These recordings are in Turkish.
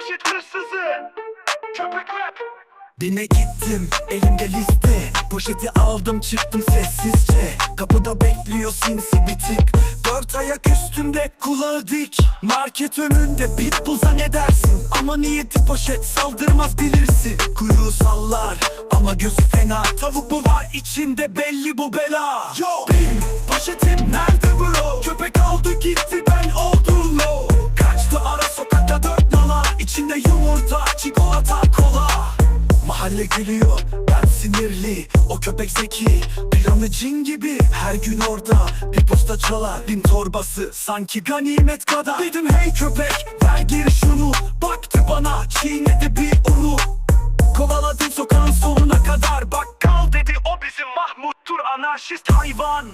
poşet hırsızı. Köpek rap Bine gittim elimde liste. Poşeti aldım çıktım sessizce. Kapıda bekliyor sinsi bir tip Dört ayak üstünde kulağı dik. Market önünde pitbull zannedersin Ama niyeti poşet saldırmaz bilirsin. Kuyruğu sallar ama gözü fena. Tavuk mu var içinde belli bu bela. Yo! Benim poşetim Mahalle gülüyor ben sinirli O köpek zeki. Planı cin gibi Her gün orada. Bir posta çalar Bin torbası sanki ganimet kadar. Dedim hey köpek ver geri şunu. Baktı bana çiğnedi bir unu Kovaladım sokağın sonuna kadar. Bakkal dedi o bizim Mahmut'tur anarşist hayvan.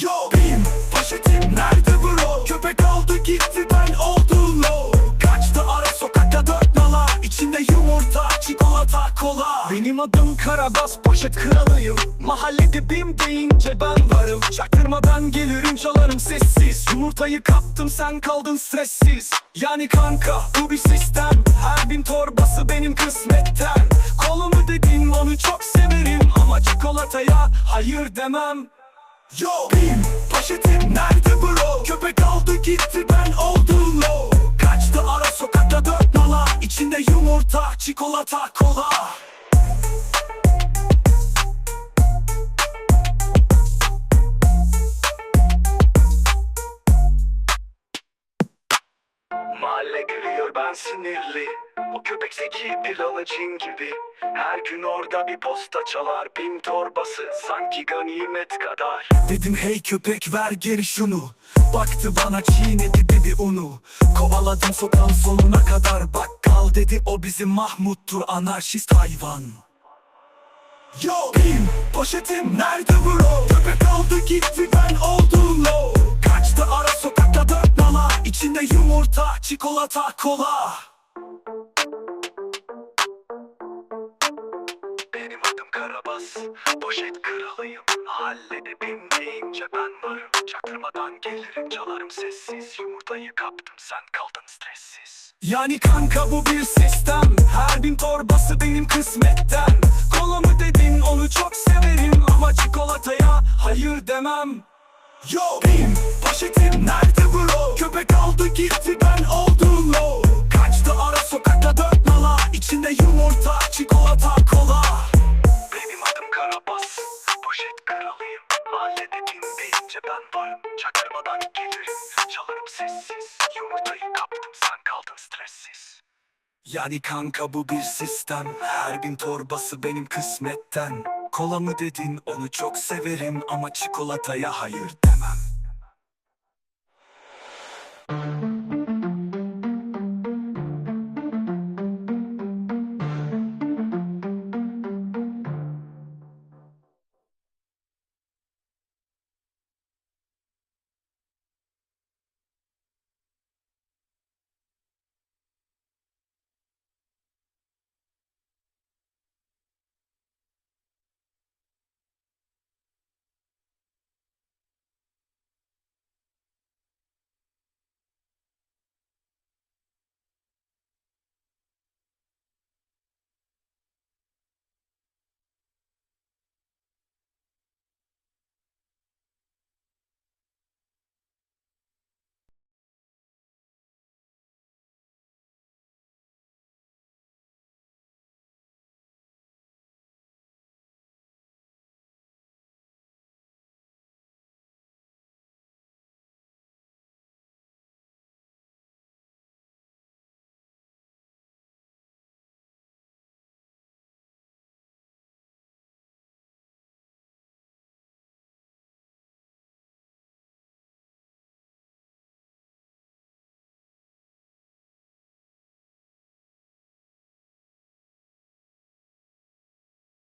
Yo benim poşetim nerede bro? Köpek aldı gitti ben oldum adım Karabas poşet kralıyım. Mahallede bim deyince ben varım. Çaktırmadan gelirim çalarım sessiz. Yumurtayı kaptım sen kaldın stressiz. Yani kanka bu bir sistem. Her bin torbası benim kısmetten. Kolumu dedin onu çok severim. Ama çikolataya hayır demem. Yo benim poşetim Mahalle gülüyor ben sinirli. O köpek zeki planı cin gibi. Her gün orada bir posta çalar Bin torbası sanki ganimet kadar. Dedim hey köpek ver geri şunu. Baktı bana çiğnedi dedi unu Kovaladım sokağın sonuna kadar. Bakkal dedi o bizim Mahmut'tur anarşist hayvan. Yo! Benim poşetim nerede bro? Köpek kola. Benim adım Karabas. Poşet kralıyım. Mahallede bin deyince ben varım Çaktırmadan gelirim çalarım sessiz. Yumurtayı kaptım sen kaldın stressiz. Yani kanka bu bir sistem. Her bin torbası benim kısmetten. Kola mı dedin onu çok severim. Ama çikolataya hayır demem. Yo benim poşetim nerede bro? Köpek aldı Çaktırmadan gelirim Çalarım sessiz. Yumurtayı kaptım sen kaldın stressiz. Yani kanka bu bir sistem. Her bin torbası benim kısmetten. Kola mı dedin onu çok severim Ama çikolataya hayır demem